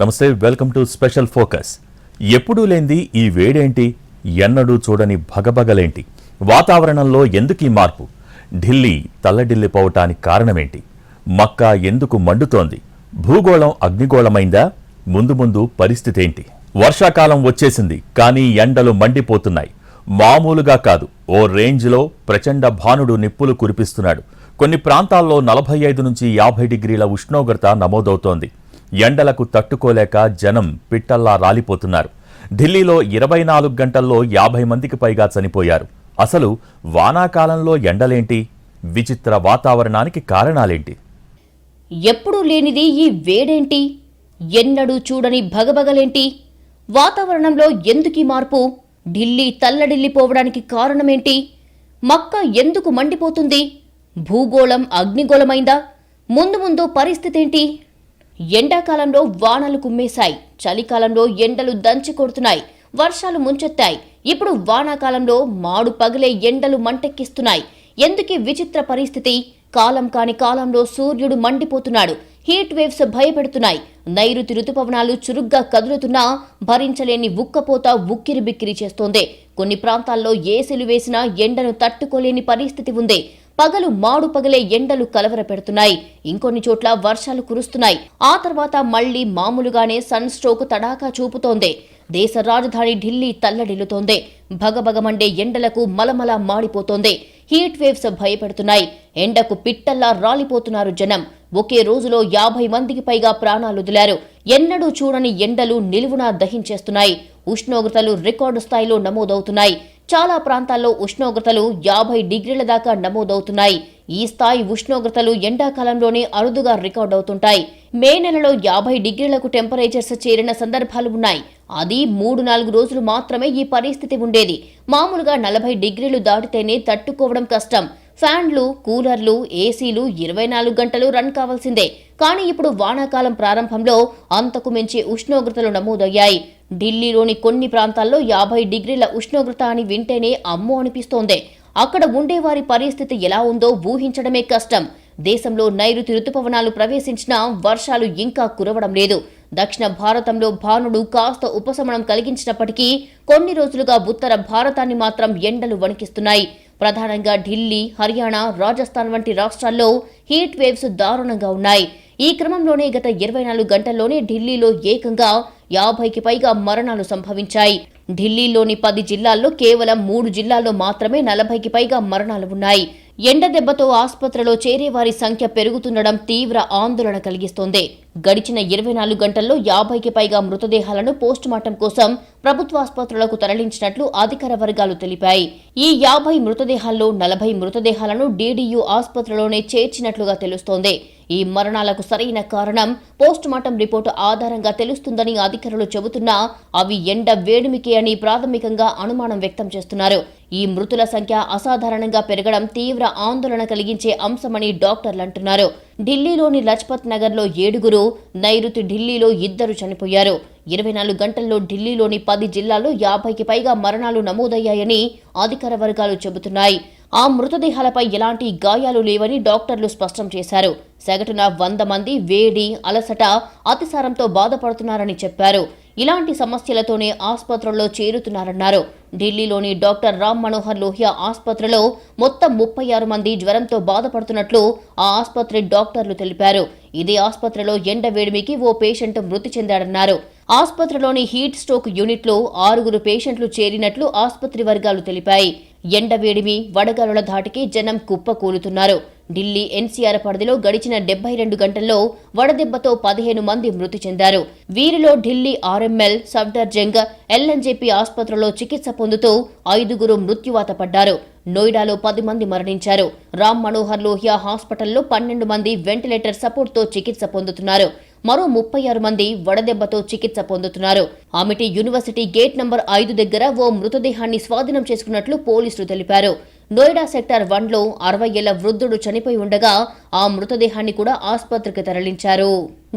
నమస్తే welcome to special focus. ఎప్పుడూ లేంది ఈ వేడేంటి? ఎన్నడూ చూడని భగభగలేంటి? వాతావరణంలో ఎందుకీ మార్పు? ఢిల్లీ తల్లడిల్లిపోవటానికి కారణమేంటి? మక్కా ఎందుకు మండుతోంది? భూగోళం అగ్నిగోళమైందా? ముందు ముందు పరిస్థితి ఏంటి వర్షాకాలం వచ్చేసింది కానీ ఎండలు మండిపోతున్నాయి. మామూలుగా కాదు ఓ రేంజ్లో ప్రచండ భానుడు నిప్పులు కురిపిస్తున్నాడు. కొన్ని ప్రాంతాల్లో నలభై ఐదు నుంచి యాభై డిగ్రీల ఉష్ణోగ్రత నమోదవుతోంది. ఎండలకు తట్టుకోలేక జనం పిట్టల్లా రాలిపోతున్నారు. ఢిల్లీలో ఇరవై నాలుగు గంటల్లో యాభై మందికి పైగా చనిపోయారు. అసలు వానాకాలంలో ఎండలేంటి? విచిత్ర వాతావరణానికి కారణాలేంటి? ఎప్పుడూ లేనిది ఈ వేడేంటి? ఎన్నడూ చూడని భగభగలేంటి? వాతావరణంలో ఎందుకీ మార్పు? ఢిల్లీ తల్లడిల్లిపోవడానికి కారణమేంటి? మక్క ఎందుకు మండిపోతుంది? భూగోళం అగ్నిగోళమైందా? ముందు ముందు పరిస్థితేంటి? ఎండాకాలంలో వానలు కుమ్మేశాయి. చలికాలంలో ఎండలు దంచి కొడుతున్నాయి. వర్షాలు ముంచెత్తాయి. ఇప్పుడు వానాకాలంలో మాడు పగిలే ఎండలు మంటెక్కిస్తున్నాయి. ఎందుకీ విచిత్ర పరిస్థితి? కాలం కాని కాలంలో సూర్యుడు మండిపోతున్నాడు. Heat waves భయపెడుతున్నాయి. నైరుతి రుతుపవనాలు చురుగ్గా కదులుతున్నా భరించలేని ఉక్కపోత ఉక్కిరి బిక్కిరి చేస్తోంది. కొన్ని ప్రాంతాల్లో ఏసీలు వేసినా ఎండను తట్టుకోలేని పరిస్థితి ఉంది. పగలు మాడు పగలే ఎండలు కలవరపెడుతున్నాయి. ఇంకొన్ని చోట్ల వర్షాలు కురుస్తున్నాయి. ఆ తర్వాత మళ్ళీ మామూలుగానే సన్ స్ట్రోక్ తడాకా చూపుతోంది. దేశ రాజధాని ఢిల్లీ తల్లడిల్లుతోంది. భగభగమండే ఎండలకు మలమల మాడిపోతోంది. Heat waves భయపెడుతున్నాయి. ఎండకు పిట్టల్లా రాలిపోతున్నారు జనం. ఒకే రోజులో యాభై మందికి పైగా ప్రాణాలు వదిలారు. ఎన్నడూ చూడని ఎండలు నిలువునా దహించేస్తున్నాయి. ఉష్ణోగ్రతలు రికార్డు స్థాయిలో నమోదవుతున్నాయి. చాలా ప్రాంతాల్లో ఉష్ణోగ్రతలు యాభై డిగ్రీల దాకా నమోదవుతున్నాయి. ఈ స్థాయి ఉష్ణోగ్రతలు ఎండాకాలంలోనే అరుదుగా రికార్డ్ అవుతుంటాయి. మే నెలలో యాభై డిగ్రీలకు టెంపరేచర్స్ చేరిన సందర్భాలు ఉన్నాయి. అది మూడు నాలుగు రోజులు మాత్రమే ఈ పరిస్థితి ఉండేది. మామూలుగా నలభై డిగ్రీలు దాటితేనే తట్టుకోవడం కష్టం. ఫ్యాన్లు కూలర్లు ఏసీలు ఇరవై నాలుగు గంటలు రన్ కావాల్సిందే. కానీ ఇప్పుడు వానాకాలం ప్రారంభంలో అంతకు మించి ఉష్ణోగ్రతలు నమోదయ్యాయి. ఢిల్లీలోని కొన్ని ప్రాంతాల్లో యాభై డిగ్రీల ఉష్ణోగ్రత అని వింటేనే అమ్మో అనిపిస్తోంది. అక్కడ ఉండేవారి పరిస్థితి ఎలా ఉందో ఊహించడమే కష్టం. దేశంలో నైరుతి రుతుపవనాలు ప్రవేశించినా వర్షాలు ఇంకా కురవడం లేదు. దక్షిణ భారతంలో భానుడు కాస్త ఉపశమనం కలిగించినప్పటికీ కొన్ని రోజులుగా ఉత్తర భారతాన్ని మాత్రం ఎండలు వణికిస్తున్నాయి. ప్రధానంగా ఢిల్లీ హర్యానా రాజస్థాన్ వంటి రాష్ట్రాల్లో హీట్ వేవ్స్ దారుణంగా ఉన్నాయి. ఈ క్రమంలోనే గత ఇరవై నాలుగు గంటల్లోనే ఢిల్లీలో ఏకంగా యాభైకి పైగా మరణాలు సంభవించాయి. ఢిల్లీలోని పది జిల్లాల్లో కేవలం మూడు జిల్లాల్లో మాత్రమే నలభైకి పైగా మరణాలు ఉన్నాయి. ఎండ దెబ్బతో ఆసుపత్రిలో చేరేవారి సంఖ్య పెరుగుతుండడం తీవ్ర ఆందోళన కలిగిస్తోంది. గడిచిన ఇరవై నాలుగు గంటల్లో యాభైకి పైగా మృతదేహాలను పోస్టుమార్టం కోసం ప్రభుత్వాసుపత్రులకు తరలించినట్లు అధికార వర్గాలు తెలిపాయి. ఈ యాభై మృతదేహాల్లో నలభై మృతదేహాలను డీడీయూ ఆసుపత్రిలోనే చేర్చినట్లుగా తెలుస్తోంది. ఈ మరణాలకు సరైన కారణం పోస్టుమార్టం రిపోర్టు ఆధారంగా తెలుస్తుందని అధికారులు చెబుతున్నా అవి ఎండ వేడిమికే అని ప్రాథమికంగా అనుమానం వ్యక్తం చేస్తున్నారు. ఈ మృతుల సంఖ్య అసాధారణంగా పెరగడం తీవ్ర ఆందోళన కలిగించే అంశమని డాక్టర్లు అంటున్నారు. ఢిల్లీలోని లజ్పత్ నగర్లో ఏడుగురు నైరుతి ఢిల్లీలో ఇద్దరు చనిపోయారు. ఇరవై నాలుగు గంటల్లో ఢిల్లీలోని పది జిల్లాల్లో యాభైకి పైగా మరణాలు నమోదయ్యాయని అధికార వర్గాలు చెబుతున్నాయి. ఆ మృతదేహాలపై ఎలాంటి గాయాలు లేవని డాక్టర్లు స్పష్టం చేశారు. సగటున వంద మంది వేడి అలసట అతిసారంతో బాధపడుతున్నారని చెప్పారు. ఇలాంటి సమస్యలతోనే ఆసుపత్రుల్లో చేరుతున్నారన్నారు. ఢిల్లీలోని డాక్టర్ రామ్ మనోహర్ లోహియా ఆసుపత్రిలో మొత్తం ముప్పై ఆరు మంది జ్వరంతో బాధపడుతున్నట్లు ఆ ఆసుపత్రి డాక్టర్లు తెలిపారు. ఇదే ఆసుపత్రిలో ఎండ వేడిమికి ఓ పేషెంట్ మృతి చెందాడన్నారు. ఆసుపత్రిలోని హీట్ స్ట్రోక్ యూనిట్లో ఆరుగురు పేషెంట్లు చేరినట్లు ఆసుపత్రి వర్గాలు తెలిపాయి. ఎండ వేడిమి వడగాలుల ధాటికి జనం కుప్పకూలుతున్నారు. ఢిల్లీ ఎన్సీఆర్ పరిధిలో గడిచిన డెబ్బై రెండు గంటల్లో వడదెబ్బతో పదిహేను మంది మృతి చెందారు. వీరిలో ఢిల్లీ ఆర్ఎంఎల్ సఫ్దర్జంగ్ ఎల్ఎన్జేపీ ఆసుపత్రిలో చికిత్స పొందుతూ ఐదుగురు మృత్యువాత పడ్డారు. నోయిడాలో పది మంది మరణించారు. రామ్ మనోహర్ లోహియా హాస్పిటల్లో పన్నెండు మంది వెంటిలేటర్ సపోర్ట్తో చికిత్స పొందుతున్నారు. మరో ముప్పై ఆరు మంది వడదెబ్బతో చికిత్స పొందుతున్నారు. ఆమెటి యూనివర్సిటీ గేట్ నంబర్ ఐదు దగ్గర ఓ మృతదేహాన్ని స్వాధీనం చేసుకున్నట్లు పోలీసులు తెలిపారు. నోయిడా సెక్టార్ వన్లో అరవై ఏళ్ళ వృద్ధుడు చనిపోయి ఉండగా ఆ మృతదేహాన్ని కూడా ఆసుపత్రికి తరలించారు.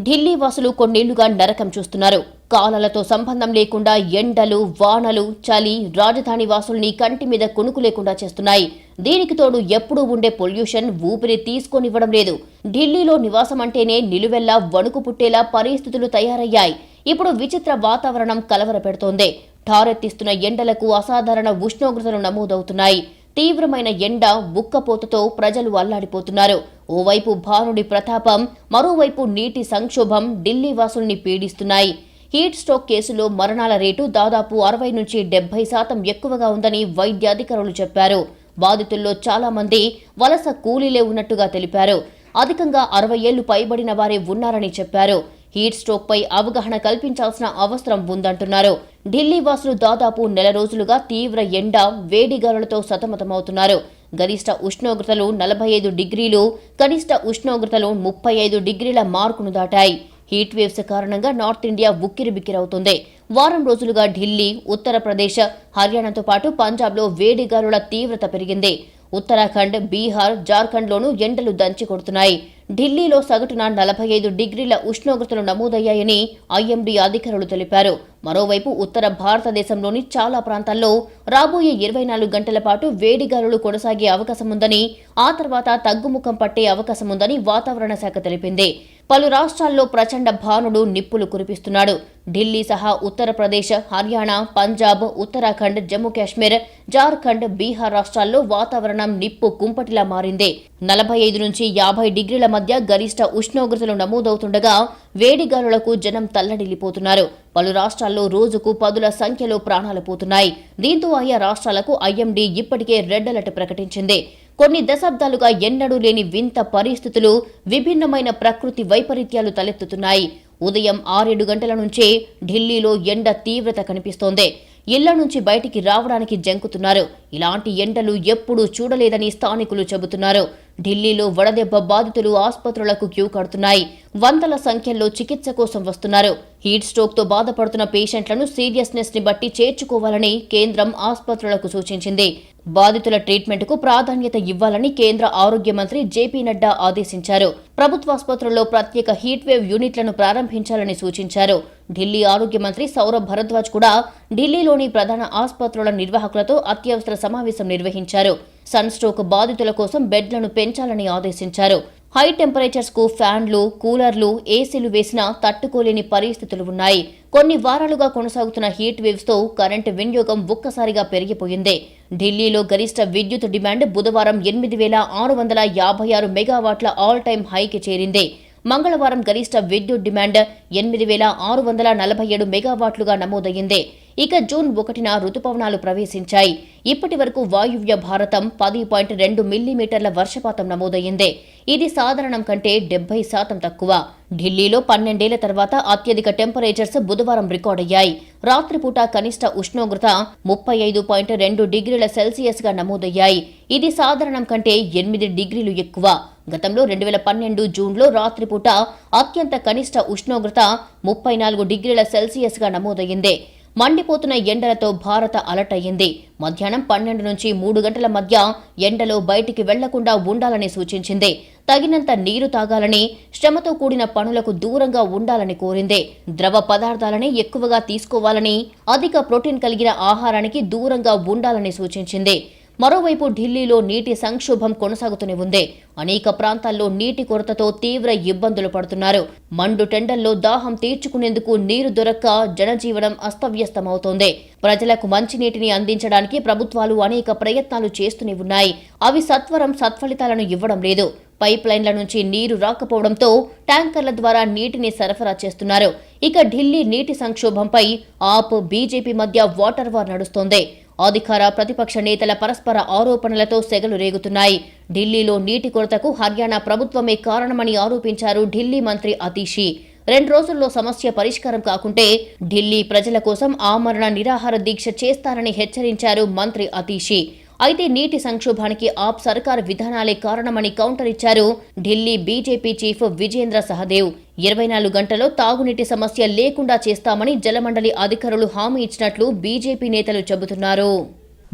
ఢిల్లీ వాసులు కొన్నేళ్ళుగా నరకం చూస్తున్నారు. కాలాలతో సంబంధం లేకుండా ఎండలు వానలు చలి రాజధాని వాసుల్ని కంటి మీద కొనుకు లేకుండా చేస్తున్నాయి. దీనికి తోడు ఎప్పుడూ ఉండే పొల్యూషన్ ఊపిరి తీసుకొనివ్వడం లేదు. ఢిల్లీలో నివాసం అంటేనే నిలువెల్లా వణుకు పుట్టేలా పరిస్థితులు తయారయ్యాయి. ఇప్పుడు విచిత్ర వాతావరణం కలవరపెడుతోంది. ఠారెత్తిస్తున్న ఎండలకు అసాధారణ ఉష్ణోగ్రతలు నమోదవుతున్నాయి. తీవ్రమైన ఎండ బుక్కపోతతో ప్రజలు అల్లాడిపోతున్నారు. ఓవైపు భానుడి ప్రతాపం మరోవైపు నీటి సంక్షోభం ఢిల్లీ వాసుల్ని పీడిస్తున్నాయి. హీట్ స్ట్రోక్ కేసులో మరణాల రేటు దాదాపు అరవై నుంచి డెబ్బై శాతం ఎక్కువగా ఉందని వైద్యాధికారులు చెప్పారు. బాధితుల్లో చాలా మంది వలస కూలీలే ఉన్నట్టుగా తెలిపారు. అధికంగా అరవై ఏళ్ళు పైబడిన వారే ఉన్నారని చెప్పారు. హీట్ స్ట్రోక్ పై అవగాహన కల్పించాల్సిన అవసరం ఉందంటున్నారు. ఢిల్లీ వాసులు దాదాపు నెల రోజులుగా తీవ్ర ఎండ వేడి గాలులతో సతమతమవుతున్నారు. గరిష్ట ఉష్ణోగ్రతలు నలభై ఐదు డిగ్రీలు కనిష్ట ఉష్ణోగ్రతలు ముప్పై ఐదు డిగ్రీల మార్కును దాటాయి. హీట్ వేవ్స్ కారణంగా నార్త్ ఇండియా ఉక్కిరిబిక్కిరవుతుంది. వారం రోజులుగా ఢిల్లీ ఉత్తరప్రదేశ్ హర్యానాతో పాటు పంజాబ్లో వేడి గాలుల తీవ్రత పెరిగింది. ఉత్తరాఖండ్ బీహార్ జార్ఖండ్లోనూ ఎండలు దంచి కొడుతున్నాయి. ఢిల్లీలో సగటున నలభై ఐదు డిగ్రీల ఉష్ణోగ్రతలు నమోదయ్యాయని ఐఎండీ అధికారులు తెలిపారు. మరోవైపు ఉత్తర భారతదేశంలోని చాలా ప్రాంతాల్లో రాబోయే ఇరవై నాలుగు గంటల పాటు వేడి గాలులు కొనసాగే అవకాశం ఉందని ఆ తర్వాత తగ్గుముఖం పట్టే అవకాశం ఉందని వాతావరణ శాఖ తెలిపింది. పలు రాష్ట్రాల్లో ప్రచండ భానుడు నిప్పులు కురిపిస్తున్నాడు. ఢిల్లీ సహా ఉత్తరప్రదేశ్ హర్యానా పంజాబ్ ఉత్తరాఖండ్ జమ్మూ కాశ్మీర్ జార్ఖండ్ బీహార్ రాష్ట్రాల్లో వాతావరణం నిప్పు కుంపటిలా మారింది. నలభై ఐదు నుంచి యాభై డిగ్రీల మధ్య గరిష్ట ఉష్ణోగ్రతలు నమోదవుతుండగా వేడిగాలులకు జనం తల్లడిల్లిపోతున్నారు. పలు రాష్ట్రాల్లో రోజుకు పదుల సంఖ్యలో ప్రాణాలు పోతున్నాయి. దీంతో ఆయా రాష్ట్రాలకు ఐఎండీ ఇప్పటికే రెడ్ అలర్ట్ ప్రకటించింది. కొన్ని దశాబ్దాలుగా ఎన్నడూ లేని వింత పరిస్థితులు విభిన్నమైన ప్రకృతి వైపరీత్యాలు తలెత్తుతున్నాయి. ఉదయం ఆరేడు గంటల నుంచే ఢిల్లీలో ఎండ తీవ్రత కనిపిస్తోంది. ఇళ్ళ నుంచి బయటికి రావడానికి జంకుతున్నారు. ఇలాంటి ఎండలు ఎప్పుడూ చూడలేదని స్థానికులు చెబుతున్నారు. ఢిల్లీలో వడదెబ్బ బాధితులు ఆసుపత్రులకు క్యూ కడుతున్నాయి. వందల సంఖ్యలో చికిత్స కోసం వస్తున్నారు. హీట్ స్ట్రోక్తో బాధపడుతున్న పేషెంట్లను సీరియస్నెస్ని బట్టి చేర్చుకోవాలని కేంద్రం ఆసుపత్రులకు సూచించింది. బాధితుల ట్రీట్మెంట్కు ప్రాధాన్యత ఇవ్వాలని కేంద్ర ఆరోగ్య మంత్రి జేపీ నడ్డా ఆదేశించారు. ప్రభుత్వాసుపత్రుల్లో ప్రత్యేక హీట్ వేవ్ యూనిట్లను ప్రారంభించాలని సూచించారు. ఢిల్లీ ఆరోగ్య మంత్రి సౌరభ్ భరద్వాజ్ కూడా ఢిల్లీలోని ప్రధాన ఆసుపత్రుల నిర్వాహకులతో అత్యవసర సమావేశం నిర్వహించారు. సన్ స్ట్రోక్ బాధితుల కోసం బెడ్లను పెంచాలని ఆదేశించారు. హై టెంపరేచర్స్కు ఫ్యాన్లు కూలర్లు ఏసీలు వేసినా తట్టుకోలేని పరిస్థితులు ఉన్నాయి. కొన్ని వారాలుగా కొనసాగుతున్న హీట్ వేవ్స్తో కరెంటు వినియోగం ఒక్కసారిగా పెరిగిపోయింది. ఢిల్లీలో గరిష్ట విద్యుత్ డిమాండ్ బుధవారం ఎనిమిది వేల ఆరు వందల యాభై ఆరు మెగావాట్ల ఆల్ టైమ్ హైకి చేరింది. మంగళవారం గరిష్ట విద్యుత్ డిమాండ్ ఎనిమిది వేల ఆరు వందల నలభై ఏడు మెగావాట్లుగా నమోదయ్యింది. ఇక జూన్ ఒకటిన రుతుపవనాలు ప్రవేశించాయి. ఇప్పటి వరకు వాయువ్య భారతం పది పాయింట్ రెండు మిల్లీమీటర్ల వర్షపాతం నమోదయ్యింది. ఇది సాధారణం కంటే డెబ్బై శాతం తక్కువ. ఢిల్లీలో పన్నెండేళ్ళ తర్వాత అత్యధిక టెంపరేచర్స్ బుధవారం రికార్డయ్యాయి. రాత్రిపూట కనిష్ట ఉష్ణోగ్రత ముప్పై ఐదు పాయింట్ రెండు డిగ్రీల సెల్సియస్గా నమోదయ్యాయి. ఇది సాధారణం కంటే ఎనిమిది డిగ్రీలు ఎక్కువ. గతంలో రెండు వేల పన్నెండు జూన్లో రాత్రిపూట అత్యంత కనిష్ట ఉష్ణోగ్రత ముప్పై నాలుగు డిగ్రీల సెల్సియస్గా నమోదయ్యింది. మండిపోతున్న ఎండలతో భారత అలర్ట్ అయ్యింది మధ్యాహ్నం పన్నెండు నుంచి మూడు గంటల మధ్య ఎండలో బయటికి వెళ్ళకుండా ఉండాలని సూచించింది. తగినంత నీరు తాగాలని శ్రమతో కూడిన పనులకు దూరంగా ఉండాలని కోరింది. ద్రవ పదార్థాలని ఎక్కువగా తీసుకోవాలని అధిక ప్రోటీన్ కలిగిన ఆహారానికి దూరంగా ఉండాలని సూచించింది. మరోవైపు ఢిల్లీలో నీటి సంక్షోభం కొనసాగుతూనే ఉంది. అనేక ప్రాంతాల్లో నీటి కొరతతో తీవ్ర ఇబ్బందులు పడుతున్నారు. మండు టెండల్లో దాహం తీర్చుకునేందుకు నీరు దొరక్క జనజీవనం అస్తవ్యస్తమవుతోంది. ప్రజలకు మంచినీటిని అందించడానికి ప్రభుత్వాలు అనేక ప్రయత్నాలు చేస్తూనే ఉన్నాయి. అవి సత్వరం సత్ఫలితాలను ఇవ్వడం లేదు. పైప్ లైన్ల నుంచి నీరు రాకపోవడంతో ట్యాంకర్ల ద్వారా నీటిని సరఫరా చేస్తున్నారు. ఇక ఢిల్లీ నీటి సంక్షోభంపై ఆప్ బీజేపీ మధ్య వాటర్ వార్ నడుస్తోంది. అధికార ప్రతిపక్ష నేతల పరస్పర ఆరోపణలతో సెగలు రేగుతున్నాయి. ఢిల్లీలో నీటి కొరతకు హర్యానా ప్రభుత్వమే కారణమని ఆరోపించారు ఢిల్లీ మంత్రి అతీషి. రెండు రోజుల్లో సమస్య పరిష్కారం కాకుంటే ఢిల్లీ ప్రజల కోసం ఆమరణ నిరాహార దీక్ష చేస్తారని హెచ్చరించారు మంత్రి అతీషి. అయితే నీటి సంక్షోభానికి ఆప్ సర్కార్ విధానాలే కారణమని కౌంటర్ ఇచ్చారు ఢిల్లీ బీజేపీ చీఫ్ విజేంద్ర సహదేవ్. ఇరవై నాలుగు గంటల్లో తాగునీటి సమస్య లేకుండా చేస్తామని జలమండలి అధికారులు హామీ ఇచ్చినట్లు బీజేపీ నేతలు చెబుతున్నారు.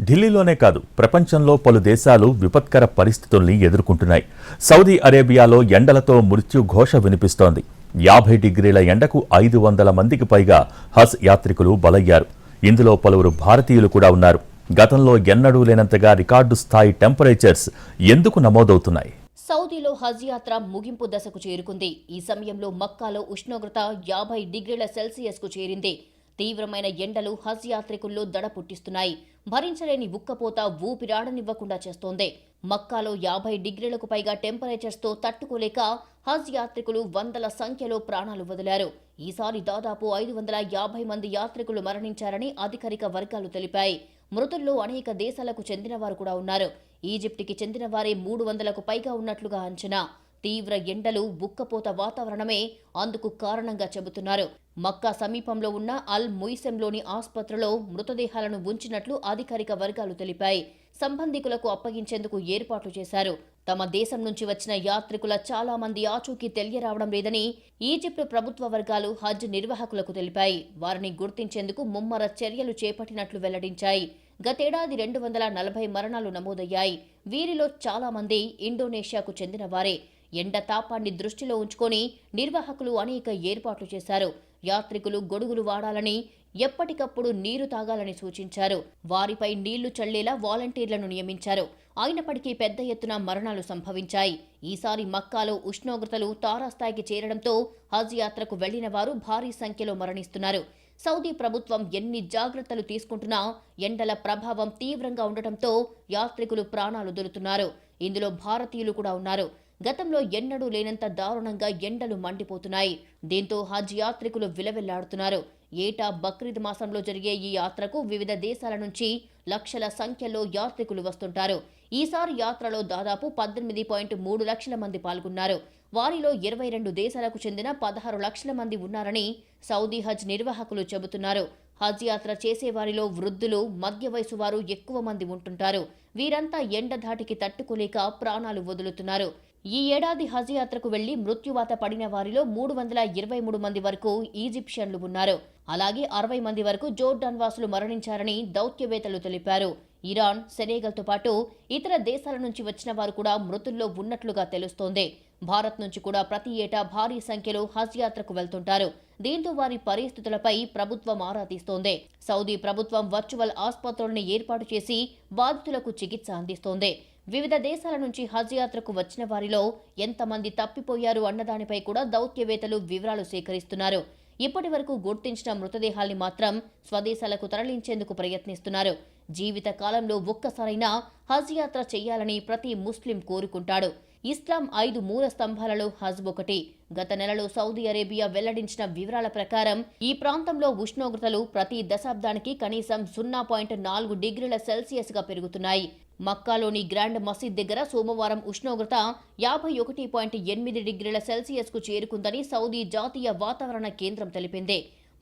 ఢిల్లీలోనే కాదు ప్రపంచంలో పలు దేశాలు విపత్కర పరిస్థితుల్ని ఎదుర్కొంటున్నాయి. సౌదీ అరేబియాలో ఎండలతో మృత్యు ఘోష వినిపిస్తోంది. యాభై డిగ్రీల ఎండకు ఐదు వందల మందికి పైగా హజ్ యాత్రికులు బలయ్యారు. ఇందులో పలువురు భారతీయులు కూడా ఉన్నారు. గతంలో ఎన్నడూ లేనంతగా రికార్డు స్థాయి టెంపరేచర్స్ ఎందుకు నమోదవుతున్నాయి? సౌదీలో హజ్ యాత్ర ముగింపు దశకు చేరుకుంది. ఈ సమయంలో మక్కాలో ఉష్ణోగ్రత యాభై డిగ్రీల సెల్సియస్కు చేరింది. తీవ్రమైన ఎండలు హజ్ యాత్రికుల్లో దడ పుట్టిస్తున్నాయి భరించలేని ఉక్కపోత ఊపిరాడనివ్వకుండా చేస్తోంది. మక్కాలో యాభై డిగ్రీలకు పైగా టెంపరేచర్స్తో తట్టుకోలేక హజ్ యాత్రికులు వందల సంఖ్యలో ప్రాణాలు వదిలారు. ఈసారి దాదాపు ఐదు వందల యాభై మంది యాత్రికులు మరణించారని అధికారిక వర్గాలు తెలిపాయి. మృతుల్లో అనేక దేశాలకు చెందినవారు కూడా ఉన్నారు. ఈజిప్టుకి చెందిన వారే మూడు వందలకు పైగా ఉన్నట్లుగా అంచనా. తీవ్ర ఎండలు బుక్కపోత వాతావరణమే అందుకు కారణంగా చెబుతున్నారు. మక్కా సమీపంలో ఉన్న అల్ ముయిసెంలోని ఆసుపత్రిలో మృతదేహాలను ఉంచినట్లు అధికారిక వర్గాలు తెలిపాయి. సంబంధికులకు అప్పగించేందుకు ఏర్పాట్లు చేశారు. తమ దేశం నుంచి వచ్చిన యాత్రికుల చాలా మంది ఆచూకీ తెలియరావడం లేదని ఈజిప్టు ప్రభుత్వ వర్గాలు హజ్ నిర్వాహకులకు తెలిపాయి. వారిని గుర్తించేందుకు ముమ్మర చర్యలు చేపట్టినట్లు వెల్లడించాయి. గతేడాది రెండు వందల నలభై మరణాలు నమోదయ్యాయి. వీరిలో చాలా మంది ఇండోనేషియాకు చెందినవారే ఎండ తాపాన్ని దృష్టిలో ఉంచుకొని నిర్వాహకులు అనేక ఏర్పాట్లు చేశారు. యాత్రికులు గొడుగులు వాడాలని ఎప్పటికప్పుడు నీరు తాగాలని సూచించారు. వారిపై నీళ్ళు చల్లేలా వాలంటీర్లను నియమించారు. అయినప్పటికీ పెద్ద ఎత్తున మరణాలు సంభవించాయి. ఈసారి మక్కాలో ఉష్ణోగ్రతలు తారాస్థాయికి చేరడంతో హజ్ యాత్రకు వెళ్ళిన వారు భారీ సంఖ్యలో మరణిస్తున్నారు. సౌదీ ప్రభుత్వం ఎన్ని జాగ్రత్తలు తీసుకుంటున్నా ఎండల ప్రభావం తీవ్రంగా ఉండటంతో యాత్రికులు ప్రాణాలు దొరుకుతున్నారు. ఇందులో భారతీయులు కూడా ఉన్నారు. గతంలో ఎన్నడూ లేనంత దారుణంగా ఎండలు మండిపోతున్నాయి. దీంతో హజ్ యాత్రికులు విలవిల్లాడుతున్నారు. ఏటా బక్రీద్ మాసంలో జరిగే ఈ యాత్రకు వివిధ దేశాల నుంచి లక్షల సంఖ్యలో యాత్రికులు వస్తుంటారు. ఈసారి యాత్రలో దాదాపు పద్దెనిమిది పాయింట్ మూడు లక్షల మంది పాల్గొన్నారు. వారిలో ఇరవై రెండు దేశాలకు చెందిన పదహారు లక్షల మంది ఉన్నారని సౌదీ హజ్ నిర్వాహకులు చెబుతున్నారు. హజ్ యాత్ర చేసేవారిలో వృద్ధులు మధ్య వయసు వారు ఎక్కువ మంది ఉంటుంటారు. వీరంతా ఎండ ధాటికి తట్టుకోలేక ప్రాణాలు వదులుతున్నారు. ఈ ఏడాది హజ్ యాత్రకు వెళ్ళి మృత్యువాత పడిన వారిలో మూడు వందల ఇరవై మూడు మంది వరకు ఈజిప్షియన్లు ఉన్నారు. అలాగే అరవై మంది వరకు జోర్డాన్ వాసులు మరణించారని దౌత్యవేత్తలు తెలిపారు. ఇరాన్ సెనేగల్తో పాటు ఇతర దేశాల నుంచి వచ్చిన వారు కూడా మృతుల్లో ఉన్నట్లుగా తెలుస్తోంది. భారత్ నుంచి కూడా ప్రతి ఏటా భారీ సంఖ్యలో హజ్ యాత్రకు వెళ్తుంటారు. దీంతో వారి పరిస్థితులపై ప్రభుత్వం ఆరా తీస్తోంది. సౌదీ ప్రభుత్వం వర్చువల్ ఆసుపత్రులను ఏర్పాటు చేసి బాధితులకు చికిత్స అందిస్తోంది. వివిధ దేశాల నుంచి హజ్ యాత్రకు వచ్చిన వారిలో ఎంతమంది తప్పిపోయారు అన్నదానిపై కూడా దౌత్యవేత్తలు వివరాలు సేకరిస్తున్నారు. ఇప్పటి వరకు గుర్తించిన మృతదేహాల్ని మాత్రం స్వదేశాలకు తరలించేందుకు ప్రయత్నిస్తున్నారు. జీవిత కాలంలో ఒక్కసారైనా హజ్ యాత్ర చేయాలని ప్రతి ముస్లిం కోరుకుంటాడు. ఇస్లాం ఐదు మూల స్తంభాలలో హజ్ ఒకటి. గత నెలలో సౌదీ అరేబియా వెల్లడించిన వివరాల ప్రకారం ఈ ప్రాంతంలో ఉష్ణోగ్రతలు ప్రతి దశాబ్దానికి కనీసం సున్నా పాయింట్ నాలుగు డిగ్రీల సెల్సియస్గా పెరుగుతున్నాయి. మక్కాలోని గ్రాండ్ మసీద్ దగ్గర సోమవారం ఉష్ణోగ్రత యాభై ఒకటి పాయింట్ ఎనిమిది డిగ్రీల సెల్సియస్కు చేరుకుందని సౌదీ జాతీయ వాతావరణ కేంద్రం తెలిపింది.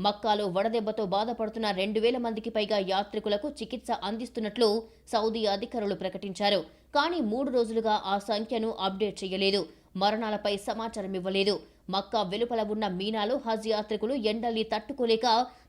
మక్కాలో వడదెబ్బతో బాధపడుతున్న రెండు వేల మందికి పైగా యాత్రికులకు చికిత్స అందిస్తున్నట్లు సౌదీ అధికారులు ప్రకటించారు. కానీ మూడు రోజులుగా ఆ సంఖ్యను అప్డేట్ చేయలేదు. మరణాలపై సమాచారం ఇవ్వలేదు. మక్కా వెలుపల ఉన్న మీనాలో హజ్ యాత్రికులు ఎండల్ని తట్టుకోలేక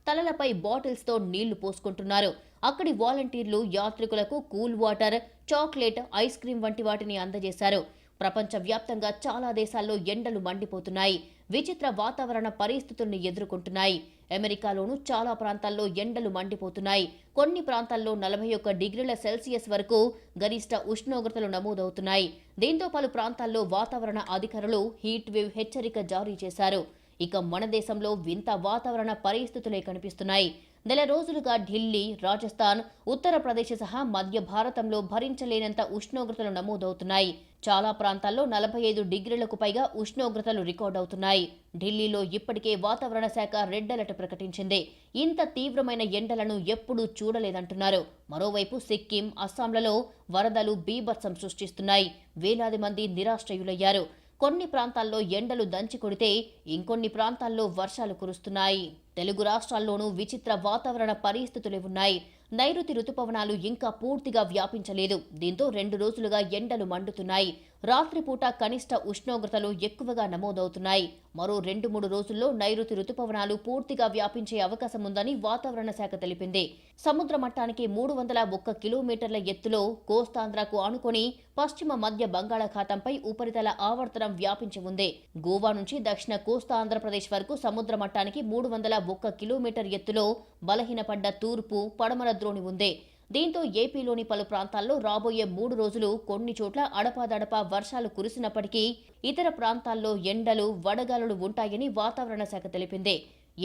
తలలపై బాటిల్స్తో నీళ్ళు పోసుకుంటున్నారు. అక్కడి వాలంటీర్లు యాత్రికులకు cool water chocolate ice cream వంటి వాటిని అందజేశారు. ప్రపంచవ్యాప్తంగా చాలా దేశాల్లో ఎండలు మండిపోతున్నాయి. విచిత్ర వాతావరణ పరిస్థితుల్ని ఎదుర్కొంటున్నాయి. అమెరికాలోనూ చాలా ప్రాంతాల్లో ఎండలు మండిపోతున్నాయి. కొన్ని ప్రాంతాల్లో నలభై ఒక్క డిగ్రీల సెల్సియస్ వరకు గరిష్ట ఉష్ణోగ్రతలు నమోదవుతున్నాయి. దీంతో పలు ప్రాంతాల్లో వాతావరణ అధికారులు హీట్ వేవ్ హెచ్చరిక జారీ చేశారు. ఇక మన దేశంలో వింత వాతావరణ పరిస్థితులే కనిపిస్తున్నాయి. నెల రోజులుగా ఢిల్లీ రాజస్థాన్ ఉత్తరప్రదేశ్ సహా మధ్య భారతంలో భరించలేనంత ఉష్ణోగ్రతలు నమోదవుతున్నాయి. చాలా ప్రాంతాల్లో నలభై ఐదు డిగ్రీలకు పైగా ఉష్ణోగ్రతలు రికార్డవుతున్నాయి ఢిల్లీలో ఇప్పటికే వాతావరణ శాఖ రెడ్ అలర్ట్ ప్రకటించింది. ఇంత తీవ్రమైన ఎండలను ఎప్పుడూ చూడలేదంటున్నారు. మరోవైపు సిక్కిం అస్సాంలలో వరదలు బీభత్సం సృష్టిస్తున్నాయి. వేలాది మంది నిరాశ్రయులయ్యారు. కొన్ని ప్రాంతాల్లో ఎండలు దంచి కొడితే ఇంకొన్ని ప్రాంతాల్లో వర్షాలు కురుస్తున్నాయి. తెలుగు రాష్ట్రాల్లోనూ విచిత్ర వాతావరణ పరిస్థితులు ఉన్నాయి. నైరుతి రుతుపవనాలు ఇంకా పూర్తిగా వ్యాపించలేదు. దీంతో రెండు రోజులుగా ఎండలు మండుతున్నాయి. రాత్రిపూట కనిష్ట ఉష్ణోగ్రతలు ఎక్కువగా నమోదవుతున్నాయి. మరో రెండు మూడు రోజుల్లో నైరుతి రుతుపవనాలు పూర్తిగా వ్యాపించే అవకాశం ఉందని వాతావరణ శాఖ తెలిపింది. సముద్ర మట్టానికి మూడు వందల ఒక్క కిలోమీటర్ల ఎత్తులో కోస్తాంధ్రకు ఆనుకొని పశ్చిమ మధ్య బంగాళాఖాతంపై ఉపరితల ఆవర్తనం వ్యాపించి ఉంది. గోవా నుంచి దక్షిణ కోస్తా ఆంధ్రప్రదేశ్ వరకు సముద్ర మట్టానికి మూడు వందల ఒక్క కిలోమీటర్ ఎత్తులో బలహీనపడ్డ తూర్పు పడమర ద్రోణి ఉంది. దీంతో ఏపీలోని పలు ప్రాంతాల్లో రాబోయే మూడు రోజులు కొన్ని చోట్ల అడపాదడపా వర్షాలు కురిసినప్పటికీ ఇతర ప్రాంతాల్లో ఎండలు వడగాలులు ఉంటాయని వాతావరణ శాఖ తెలిపింది.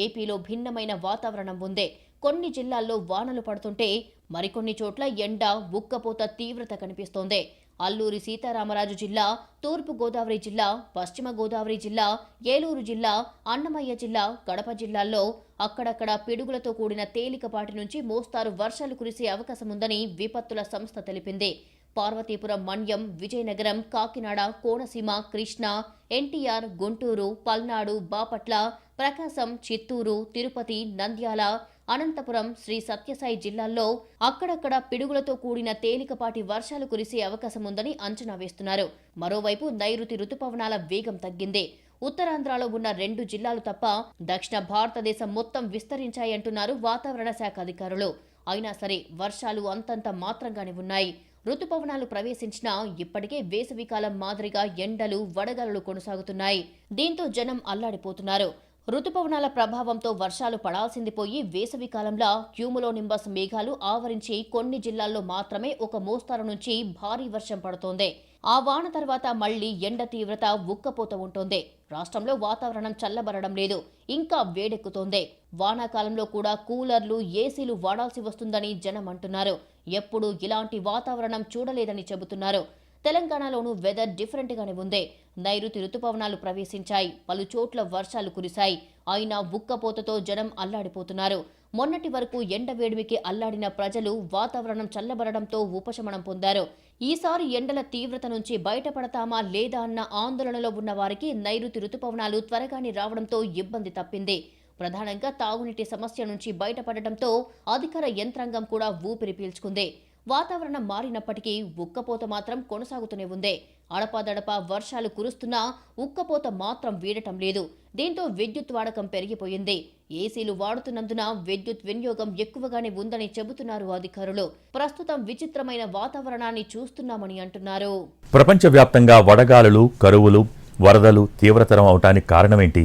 ఏపీలో భిన్నమైన వాతావరణం ఉంది. కొన్ని జిల్లాల్లో వానలు పడుతుంటే మరికొన్ని చోట్ల ఎండ ఉక్కపోత తీవ్రత కనిపిస్తోంది. అల్లూరి సీతారామరాజు జిల్లా తూర్పు గోదావరి జిల్లా పశ్చిమ గోదావరి జిల్లా ఏలూరు జిల్లా అన్నమయ్య జిల్లా కడప జిల్లాల్లో అక్కడక్కడ పిడుగులతో కూడిన తేలికపాటి నుంచి మోస్తారు వర్షాలు కురిసే అవకాశం ఉందని విపత్తుల సంస్థ తెలిపింది. పార్వతీపురం మన్యం విజయనగరం కాకినాడ కోనసీమ కృష్ణా ఎన్టీఆర్ గుంటూరు పల్నాడు బాపట్ల ప్రకాశం చిత్తూరు తిరుపతి నంద్యాల అనంతపురం శ్రీ సత్యసాయి జిల్లాల్లో అక్కడక్కడ పిడుగులతో కూడిన తేలికపాటి వర్షాలు కురిసే అవకాశం ఉందని అంచనా వేస్తున్నారు. మరోవైపు నైరుతి రుతుపవనాల వేగం తగ్గింది. ఉత్తరాంధ్రలో ఉన్న రెండు జిల్లాలు తప్ప దక్షిణ భారతదేశం మొత్తం విస్తరించాయంటున్నారు వాతావరణ శాఖ అధికారులు. అయినా సరే వర్షాలు అంతంత మాత్రంగానే ఉన్నాయి. రుతుపవనాలు ప్రవేశించినా ఇప్పటికే వేసవికాలం మాదిరిగా ఎండలు వడగలలు కొనసాగుతున్నాయి. దీంతో జనం అల్లాడిపోతున్నారు. రుతుపవనాల ప్రభావంతో వర్షాలు పడాల్సింది పోయి వేసవి కాలంలో క్యూములోనింబస్ మేఘాలు ఆవరించి కొన్ని జిల్లాల్లో మాత్రమే ఒక మోస్తారు నుంచి భారీ వర్షం పడుతోంది. ఆ వాన తర్వాత మళ్ళీ ఎండ తీవ్రత ఉక్కపోత ఉంటుంది. రాష్ట్రంలో వాతావరణం చల్లబడడం లేదు ఇంకా వేడెక్కుతోంది. వానాకాలంలో కూడా కూలర్లు ఏసీలు వాడాల్సి వస్తుందని జనం అంటున్నారు. ఎప్పుడూ ఇలాంటి వాతావరణం చూడలేదని చెబుతున్నారు. తెలంగాణలోనూ వెదర్ డిఫరెంట్గానే ఉంది. నైరుతి రుతుపవనాలు ప్రవేశించాయి. పలు చోట్ల వర్షాలు కురిశాయి. అయినా ఉక్కపోతతో జనం అల్లాడిపోతున్నారు. మొన్నటి వరకు ఎండ వేడిమికి అల్లాడిన ప్రజలు వాతావరణం చల్లబడడంతో ఉపశమనం పొందారు. ఈసారి ఎండల తీవ్రత నుంచి బయటపడతామా లేదా అన్న ఆందోళనలో ఉన్న వారికి నైరుతి రుతుపవనాలు త్వరగానే రావడంతో ఇబ్బంది తప్పింది. ప్రధానంగా తాగునీటి సమస్య నుంచి బయటపడటంతో అధికార యంత్రాంగం కూడా ఊపిరి పీల్చుకుంది. వాతావరణం మారినప్పటికీ ఉక్కపోత మాత్రం కొనసాగుతూనే ఉంది. అడపాదడపా వర్షాలు కురుస్తున్నా ఉక్కపోత మాత్రం వీడటం లేదు. దీంతో విద్యుత్ వాడకం పెరిగిపోయింది. ఏసీలు వాడుతున్నందున విద్యుత్ వినియోగం ఎక్కువగానే ఉందని చెబుతున్నారు అధికారులు. ప్రస్తుతం విచిత్రమైన వాతావరణాన్ని చూస్తున్నామని అంటున్నారు. ప్రపంచవ్యాప్తంగా వడగాలులు కరువులు వరదలు తీవ్రతరం అవటానికి కారణమేంటి?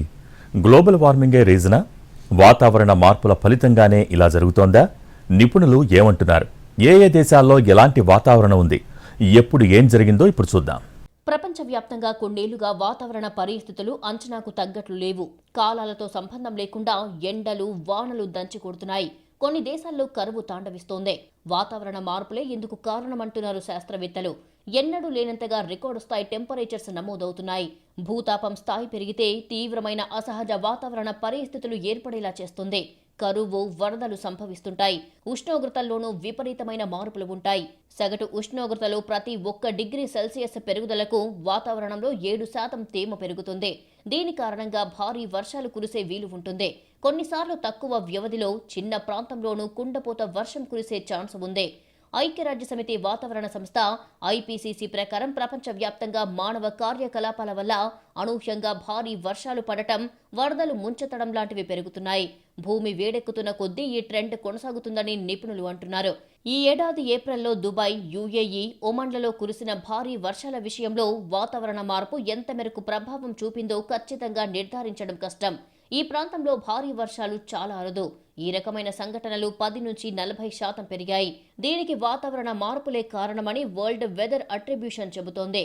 గ్లోబల్ వార్మింగే రీజనా? వాతావరణ మార్పుల ఫలితంగానే ఇలా జరుగుతోందా? నిపుణులు ఏమంటున్నారు? ఏ ఏ దేశాల్లో ఎలాంటి వాతావరణం ఉంది? ఎప్పుడు ఏం జరిగిందో ఇప్పుడు చూద్దాం. ప్రపంచవ్యాప్తంగా కొన్నేళ్ళుగా వాతావరణ పరిస్థితులు అంచనాకు తగ్గట్లు లేవు. కాలాలతో సంబంధం లేకుండా ఎండలు వానలు దంచి కొడుతున్నాయి కొన్ని దేశాల్లో కరువు తాండవిస్తోంది. వాతావరణ మార్పులే ఇందుకు కారణమంటున్నారు శాస్త్రవేత్తలు. ఎన్నడూ లేనంతగా రికార్డు స్థాయి టెంపరేచర్స్ నమోదవుతున్నాయి. భూతాపం స్థాయి పెరిగితే తీవ్రమైన అసహజ వాతావరణ పరిస్థితులు ఏర్పడేలా చేస్తుంది. కరువు వరదలు సంభవిస్తుంటాయి. ఉష్ణోగ్రతల్లోనూ విపరీతమైన మార్పులు ఉంటాయి. సగటు ఉష్ణోగ్రతలో ప్రతి ఒక్క డిగ్రీ సెల్సియస్ పెరుగుదలకు వాతావరణంలో ఏడు శాతం తేమ పెరుగుతుంది. దీని కారణంగా భారీ వర్షాలు కురిసే వీలు ఉంటుంది. కొన్నిసార్లు తక్కువ వ్యవధిలో చిన్న ప్రాంతంలోనూ కుండపోత వర్షం కురిసే ఛాన్స్ ఉంది. ఐక్యరాజ్య సమితి వాతావరణ సంస్థ ఐపీసీసీ ప్రకారం ప్రపంచవ్యాప్తంగా మానవ కార్యకలాపాల వల్ల అనూహ్యంగా భారీ వర్షాలు పడటం వరదలు ముంచెత్తడం లాంటివి పెరుగుతున్నాయి. భూమి వేడెక్కుతున్న కొద్దీ ఈ ట్రెండ్ కొనసాగుతుందని నిపుణులు అంటున్నారు. ఈ ఏడాది ఏప్రిల్లో దుబాయ్ యుఏఈ ఒమన్లలో కురిసిన భారీ వర్షాల విషయంలో వాతావరణ మార్పు ఎంత మేరకు ప్రభావం చూపిందో ఖచ్చితంగా నిర్ధారించడం కష్టం. ఈ ప్రాంతంలో భారీ వర్షాలు చాలా అరుదు. ఈ రకమైన సంఘటనలు పది నుంచి నలభై శాతం పెరిగాయి. దీనికి వాతావరణ మార్పులే కారణమని వరల్డ్ వెదర్ అట్రిబ్యూషన్ చెబుతోంది.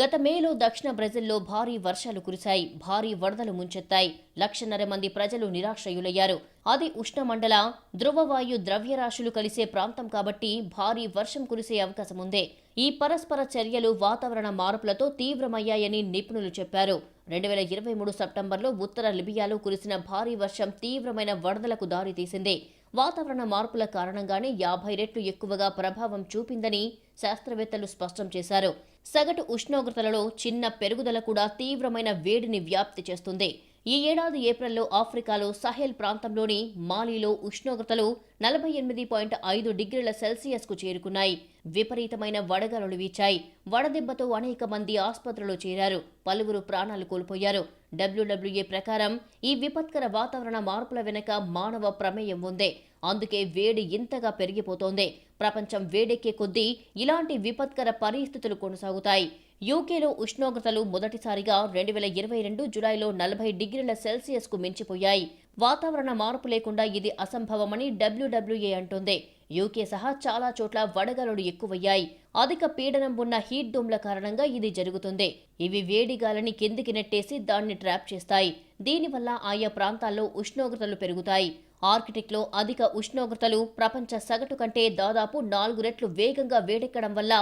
గత మేలో దక్షిణ బ్రెజిల్లో భారీ వర్షాలు కురిశాయి. భారీ వరదలు ముంచెత్తాయి. లక్షన్నర మంది ప్రజలు నిరాశ్రయులయ్యారు. అది ఉష్ణమండల ధ్రువవాయు ద్రవ్యరాశులు కలిసే ప్రాంతం కాబట్టి భారీ వర్షం కురిసే అవకాశం ఉంది ఈ పరస్పర చర్యలు వాతావరణ మార్పులతో తీవ్రమయ్యాయని నిపుణులు చెప్పారు. రెండు వేల ఇరవై మూడు సెప్టెంబర్లో ఉత్తర లిబియాలో కురిసిన భారీ వర్షం తీవ్రమైన వరదలకు దారితీసింది. వాతావరణ మార్పుల కారణంగానే యాభై రెట్లు ఎక్కువగా ప్రభావం చూపిందని శాస్త్రవేత్తలు స్పష్టం చేశారు. సగటు ఉష్ణోగ్రతలలో చిన్న పెరుగుదల కూడా తీవ్రమైన వేడిని వ్యాప్తి చేస్తుంది. ఈ ఏడాది ఏప్రిల్లో ఆఫ్రికాలో సహెల్ ప్రాంతంలోని మాలీలో ఉష్ణోగ్రతలు నలభై ఎనిమిది పాయింట్ ఐదు డిగ్రీల సెల్సియస్కు చేరుకున్నాయి. విపరీతమైన వడగాలులు వీచాయి. వడదెబ్బతో అనేక మంది ఆసుపత్రిలో చేరారు. పలువురు ప్రాణాలు కోల్పోయారు. డబ్ల్యూడబ్ల్యూఏ ప్రకారం ఈ విపత్కర వాతావరణ మార్పుల వెనుక మానవ ప్రమేయం ఉంది. అందుకే వేడి ఇంతగా పెరిగిపోతోంది. ప్రపంచం వేడెక్కే కొద్దీ ఇలాంటి విపత్కర పరిస్థితులు కొనసాగుతాయి. యూకేలో ఉష్ణోగ్రతలు మొదటిసారిగా రెండు వేల ఇరవై రెండు జులైలో నలభై డిగ్రీల సెల్సియస్కు మించిపోయాయి. వాతావరణ మార్పు లేకుండా ఇది అసంభవమని డబ్ల్యూడబ్ల్యూఏ అంటోంది. యూకే సహా చాలా చోట్ల వడగలులు ఎక్కువయ్యాయి. అధిక పీడనం ఉన్న హీట్ డోమ్ల కారణంగా ఇది జరుగుతుంది. ఇవి వేడి గాలిని కిందికి నెట్టేసి దాన్ని ట్రాప్ చేస్తాయి. దీనివల్ల ఆయా ప్రాంతాల్లో ఉష్ణోగ్రతలు పెరుగుతాయి. ఆర్కిటిక్లో అధిక ఉష్ణోగ్రతలు ప్రపంచ సగటు కంటే దాదాపు నాలుగు రెట్లు వేగంగా వేడెక్కడం వల్ల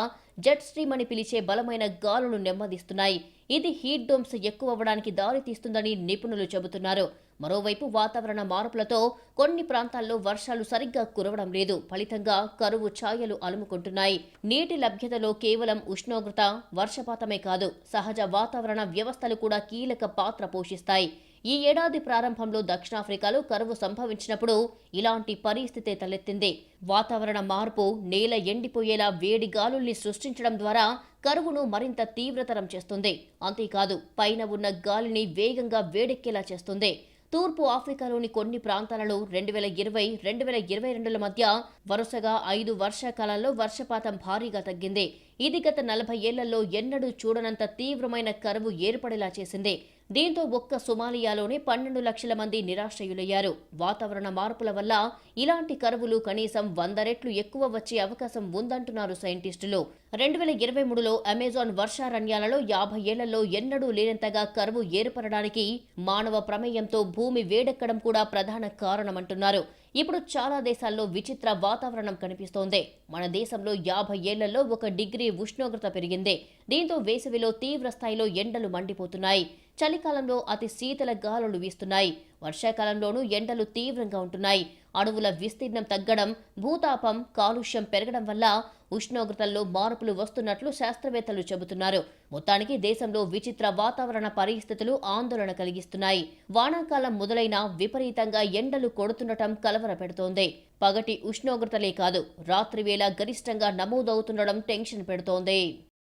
జెట్ స్ట్రీమ్ అని పిలిచే బలమైన గాలులు నెమ్మదిస్తున్నాయి. ఇది హీట్ డోమ్స్ ఎక్కువ అవ్వడానికి దారితీస్తుందని నిపుణులు చెబుతున్నారు. మరోవైపు వాతావరణ మార్పులతో కొన్ని ప్రాంతాల్లో వర్షాలు సరిగ్గా కురవడం లేదు. ఫలితంగా కరువు ఛాయలు అలుముకుంటున్నాయి. నీటి లభ్యతలో కేవలం ఉష్ణోగ్రత వర్షపాతమే కాదు సహజ వాతావరణ వ్యవస్థలు కూడా కీలక పాత్ర పోషిస్తాయి. ఈ ఏడాది ప్రారంభంలో దక్షిణాఫ్రికాలో కరువు సంభవించినప్పుడు ఇలాంటి పరిస్థితే తలెత్తింది. వాతావరణ మార్పు నేల ఎండిపోయేలా వేడి గాలుల్ని సృష్టించడం ద్వారా కరువును మరింత తీవ్రతరం చేస్తుంది. అంతేకాదు పైన ఉన్న గాలిని వేగంగా వేడెక్కేలా చేస్తుంది. తూర్పు ఆఫ్రికాలోని కొన్ని ప్రాంతాలలో రెండు వేల ఇరవై రెండు వేల ఇరవై రెండుల మధ్య వరుసగా ఐదు వర్షాకాలాల్లో వర్షపాతం భారీగా తగ్గింది. ఇది గత నలభై ఏళ్ళలో ఎన్నడూ చూడనంత తీవ్రమైన కరువు ఏర్పడేలా చేసింది. దీంతో ఒక్క సొమాలియాలోనే పన్నెండు లక్షల మంది నిరాశ్రయులయ్యారు. వాతావరణ మార్పుల వల్ల ఇలాంటి కరువులు కనీసం వంద రెట్లు ఎక్కువ వచ్చే అవకాశం ఉందంటున్నారు సైంటిస్టులు. రెండు వేల ఇరవై మూడులో అమెజాన్ వర్షారణ్యాలలో యాభై ఏళ్ళలో ఎన్నడూ లేనంతగా కరువు ఏర్పడడానికి మానవ ప్రమేయంతో భూమి వేడెక్కడం కూడా ప్రధాన కారణమంటున్నారు. ఇప్పుడు చాలా దేశాల్లో విచిత్ర వాతావరణం కనిపిస్తోంది. మన దేశంలో యాభై ఏళ్ళలో ఒక డిగ్రీ ఉష్ణోగ్రత పెరిగింది. దీంతో వేసవిలో తీవ్ర స్థాయిలో ఎండలు మండిపోతున్నాయి. చలికాలంలో అతి శీతల గాలులు వీస్తున్నాయి. వర్షాకాలంలోనూ ఎండలు తీవ్రంగా ఉంటున్నాయి. అణువుల విస్తీర్ణం తగ్గడం భూతాపం కాలుష్యం పెరగడం వల్ల ఉష్ణోగ్రతల్లో మార్పులు వస్తున్నట్లు శాస్త్రవేత్తలు చెబుతున్నారు. మొత్తానికి దేశంలో విచిత్ర వాతావరణ పరిస్థితులు ఆందోళన కలిగిస్తున్నాయి. వానాకాలం మొదలైన విపరీతంగా ఎండలు కొడుతుండటం కలవర పెడుతోంది పగటి ఉష్ణోగ్రతలే కాదు రాత్రివేళ గరిష్టంగా నమోదవుతుండడం టెన్షన్ పెడుతోంది.